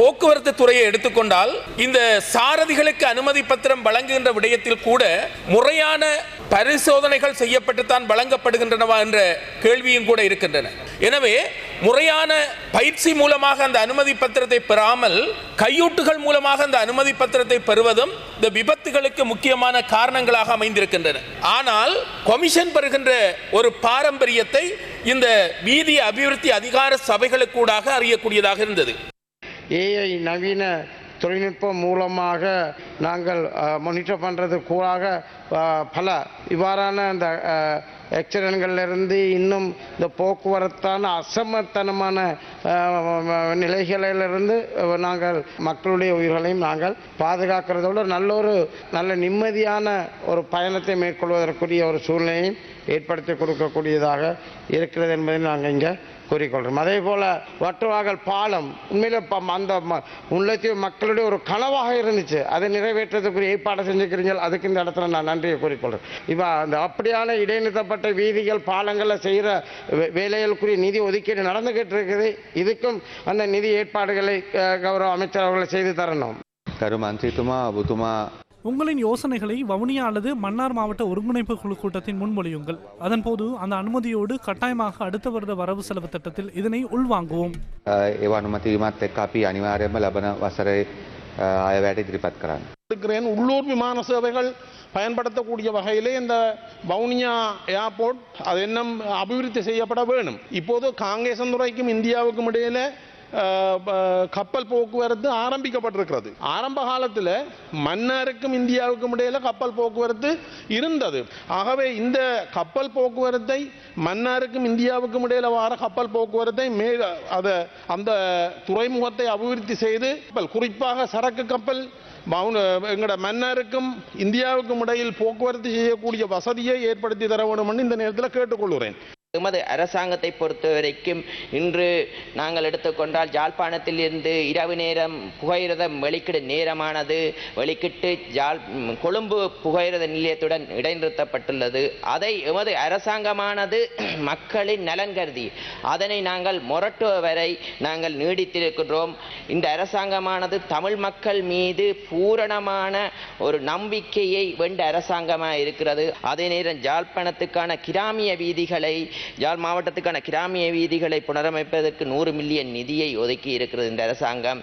போக்குவரத்து துறையை எடுத்துக்கொண்டால் இந்த சாரதிகளுக்கு அனுமதி பத்திரம் வழங்குகின்ற விடயத்தில் கூட முறையான பரிசோதனைகள் செய்யப்பட்டுத்தான் வழங்கப்படுகின்றனவா என்ற கேள்வியும் கூட இருக்கின்றன. எனவே முறையான பயிற்சி மூலமாக அந்த அனுமதி பத்திரத்தை பெறாமல் கையூட்டுகள் மூலமாக அந்த அனுமதி பத்திரத்தை பெறுவதும் இந்த விபத்துகளுக்கு முக்கியமான காரணங்களாக அமைந்திருக்கின்றன. ஆனால் கொமிஷன் பெறுகின்ற ஒரு பாரம்பரியத்தை இந்த வீதி அபிவிருத்தி அதிகார சபைகளுக்கூடாக அறியக்கூடியதாக இருந்தது. ஏஐ நவீன தொழில்நுட்பம் மூலமாக நாங்கள் மானிட்டர் பண்ணுறது கூடாக பல இவ்வாறான அந்த இருந்து இன்னும் இந்த போக்குவரத்தான அசமத்தனமான நிலைகளிலிருந்து நாங்கள் மக்களுடைய உயிர்களையும் நாங்கள் பாதுகாக்கிறதோடு நல்ல ஒரு நல்ல நிம்மதியான ஒரு பயணத்தை மேற்கொள்வதற்குரிய ஒரு சூழ்நிலையும் ஏற்படுத்தி கொடுக்கக்கூடியதாக இருக்கிறது என்பதை நாங்கள் இங்கே கூறிக்கொள்கிறோம். அதே போல் வட்டுவாகல் பாலம் உண்மையில் அந்த ம- முல்லைத்தீவு மக்களுடைய ஒரு கனவாக இருந்துச்சு. அதை நிறைவேற்றத்துக்குரிய ஏற்பாடு செஞ்சுக்கிறீங்க அதுக்கு இந்த இடத்துல நான் நன்றியை கூறிக்கொள்கிறேன் இப்போ அந்த அப்படியான இடைநிறுத்தப்பட்ட வீதிகள் பாலங்களை செய்கிற வேலைகளுக்குரிய நிதி ஒதுக்கீடு நடந்துகிட்டு இருக்குது. இதுக்கும் அந்த நிதி ஏற்பாடுகளை கௌரவ அமைச்சர் அவர்களை செய்து தரணும். கருமந்திரித்துமா புத்துமா உங்களின் யோசனைகளை வவுனியா அல்லது மன்னார் மாவட்ட ஒருங்கிணைப்பு குழு கூட்டத்தின் முன்மொழியுங்கள். அதன் போது அந்த அனுமதியோடு கட்டாயமாக அடுத்த வருட வரவு செலவு திட்டத்தில் இதனை உள்வாங்குவோம். அனுமதியுமாத் தெற்காப்பி அனிவாரியம் லபன வசரை ஆய வேட்டை திருப்பத்கிறான் உள்ளூர் விமான சேவைகள் பயன்படுத்தக்கூடிய வகையிலே இந்த வவுனியா ஏர்போர்ட் அது இன்னும் அபிவிருத்தி செய்யப்பட வேணும். இப்போது காங்கேசந்துறைக்கும் இந்தியாவுக்கும் இடையில கப்பல் போக்குவரத்து ஆரம்பிக்கப்பட்டிருக்கிறது. ஆரம்ப காலத்தில் மன்னாருக்கும் இந்தியாவுக்கும் இடையில் கப்பல் போக்குவரத்து இருந்தது. ஆகவே இந்த கப்பல் போக்குவரத்தை மன்னாருக்கும் இந்தியாவுக்கும் இடையில வர கப்பல் போக்குவரத்தை மே அதை அந்த துறைமுகத்தை அபிவிருத்தி செய்து கப்பல் குறிப்பாக சரக்கு கப்பல் மவுன எங்களோட மன்னருக்கும் இந்தியாவுக்கும் இடையில் போக்குவரத்து செய்யக்கூடிய வசதியை ஏற்படுத்தி தர வேண்டும்னு இந்த நேரத்தில் கேட்டுக்கொள்கிறேன். எமது அரசாங்கத்தை பொறுத்தவரைக்கும் இன்று நாங்கள் எடுத்துக்கொண்டால் ஜாழ்ப்பாணத்தில் இருந்து இரவு நேரம் புகையிரதம் வெளிக்கிடும் நேரமானது. வெளிக்கிட்டு ஜாழ் கொழும்பு புகையிரத நிலையத்துடன் இடைநிறுத்தப்பட்டுள்ளது. அதை எமது அரசாங்கமானது மக்களின் நலன் கருதி அதனை நாங்கள் முரட்டுவ வரை நாங்கள் நீடித்திருக்கின்றோம். இந்த அரசாங்கமானது தமிழ் மக்கள் மீது பூரணமான ஒரு நம்பிக்கையை வென்ற அரசாங்கமாக இருக்கிறது அதே நேரம் ஜாழ்ப்பாணத்துக்கான கிராமிய வீதிகளை யாழ் மாவட்டத்துக்கான கிராமிய வீதிகளை புனரமைப்பதற்கு நூறு மில்லியன் நிதியை ஒதுக்கி இருக்கிறது இந்த அரசாங்கம்.